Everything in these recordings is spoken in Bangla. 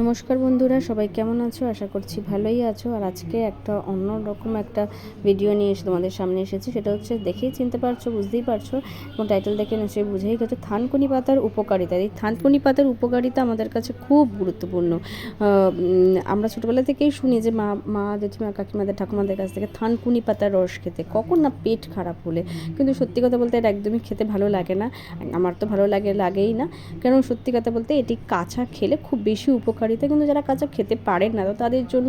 নমস্কার বন্ধুরা, সবাই কেমন আছো? আশা করছি ভালোই আছো। আর আজকে একটা অন্য রকম একটা ভিডিও নিয়ে এসে তোমাদের সামনে এসেছি। সেটা হচ্ছে দেখেই চিনতে পারছ, বুঝতেই পারছ। এবং টাইটেল দেখে নিশ্চয়ই বুঝেই গেছো, থানকুনি পাতার উপকারিতা। এই থানকুনি পাতার উপকারিতা আমাদের কাছে খুব গুরুত্বপূর্ণ। আমরা ছোটোবেলা থেকেই শুনি যে মা মা, জেঠিমা, কাকিমাদের, ঠাকুমাদের কাছ থেকে থানকুনি পাতার রস খেতে। কখন না পেট খারাপ হলে। কিন্তু সত্যি কথা বলতে এটা একদমই খেতে ভালো লাগে না। আমার তো ভালো লাগে, লাগেই না। কারণ সত্যি কথা বলতে এটি কাঁচা খেলে খুব বেশি উপকারিতা কিন্তু যারা কাঁচা খেতে পারেন না, তো তাদের জন্য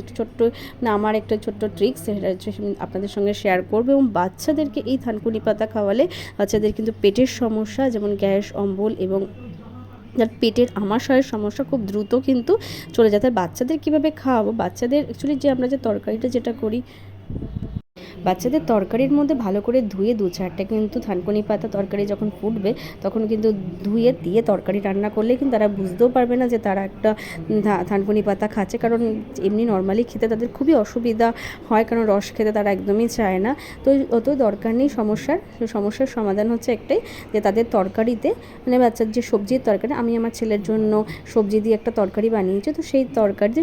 একটু ছোট্ট না আমার একটা ছোট্ট ট্রিক্স সেটা আপনাদের সঙ্গে শেয়ার করব এবং বাচ্চাদেরকে এই থানকুনি পাতা খাওয়ালে বাচ্চাদের কিন্তু পেটের সমস্যা, যেমন গ্যাস, অম্বল এবং যার পেটের আমাশয়ের সমস্যা খুব দ্রুত কিন্তু চলে যায় তাই বাচ্চাদের কীভাবে খাওয়াবো? বাচ্চাদের অ্যাকচুয়ালি যে আমরা যে তরকারিটা যেটা করি বাচ্চাদের তরকারির মধ্যে ভালো করে ধুয়ে দু চারটে কিন্তু থানকুনি পাতা তরকারি যখন ফুটবে, তখন কিন্তু ধুয়ে দিয়ে তরকারি রান্না করলে কিন্তু তারা বুঝতেও পারবে না যে তারা একটা থানকুনি পাতা খাচ্ছে। কারণ এমনি নর্মালি খেতে তাদের খুবই অসুবিধা হয়, কারণ রস খেতে তারা একদমই চায় না। তো অত দরকার নেই সমস্যার। সমস্যার সমাধান হচ্ছে একটাই যে তাদের তরকারিতে মানে বাচ্চার যে সবজির তরকারি, আমি আমার ছেলের জন্য সবজি দিয়ে একটা তরকারি বানিয়েছি, তো সেই তরকারি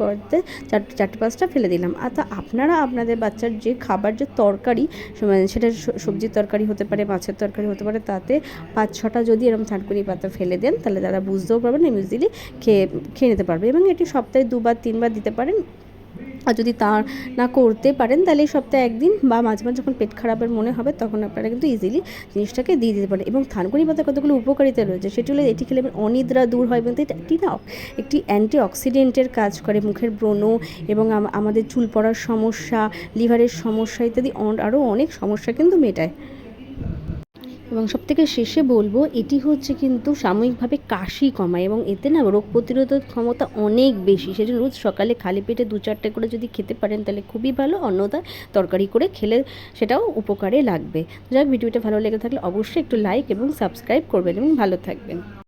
করতে চার, চারটে, পাঁচটা ফেলে দিলাম। আর তা আপনারা, আপনাদের বাচ্চার যে খাবার যে তরকারি সেটা সবজির তরকারি হতে পারে, মাছের তরকারি হতে পারে, তাতে পাঁচ ছটা যদি এরকম থানকুনি পাতা ফেলে দেন, তাহলে তারা বুঝতেও পারবেন ইজিলি খেয়ে খেয়ে নিতে পারবে এবং এটি সপ্তাহে দুবার, তিনবার দিতে পারেন। আর যদি তা না করতে পারেন, তাহলে সপ্তাহে একদিন বা মাঝে মাঝে যখন পেট খারাপের মনে হবে, তখন আপনারা কিন্তু ইজিলি জিনিসটাকে দিয়ে দিতে পারেন। এবং থানকুনি পাতার কতগুলো উপকারিতা রয়েছে, সেটি হলো এটি খেলে অনিদ্রা দূর হয় এবং এটা না, একটি অ্যান্টি অক্সিডেন্টের কাজ করে। মুখের ব্রণ এবং আমাদের চুল পড়ার সমস্যা, লিভারের সমস্যা ইত্যাদি আরও অনেক সমস্যা কিন্তু মেটায়। এবং সব থেকে শেষে বলব, এটি হচ্ছে কিন্তু সাময়িকভাবে কাশি কমায় এবং এতে না রোগ প্রতিরোধ ক্ষমতা অনেক বেশি। সেজন্য রোজ সকালে খালি পেটে দু চারটে করে যদি খেতে পারেন, তাহলে খুবই ভালো। অন্যদা তরকারি করে খেলে সেটাও উপকারে লাগবে। যাক, ভিডিওটা ভালো লেগে থাকলে অবশ্যই একটু লাইক এবং সাবস্ক্রাইব করবেন এবং ভালো থাকবেন।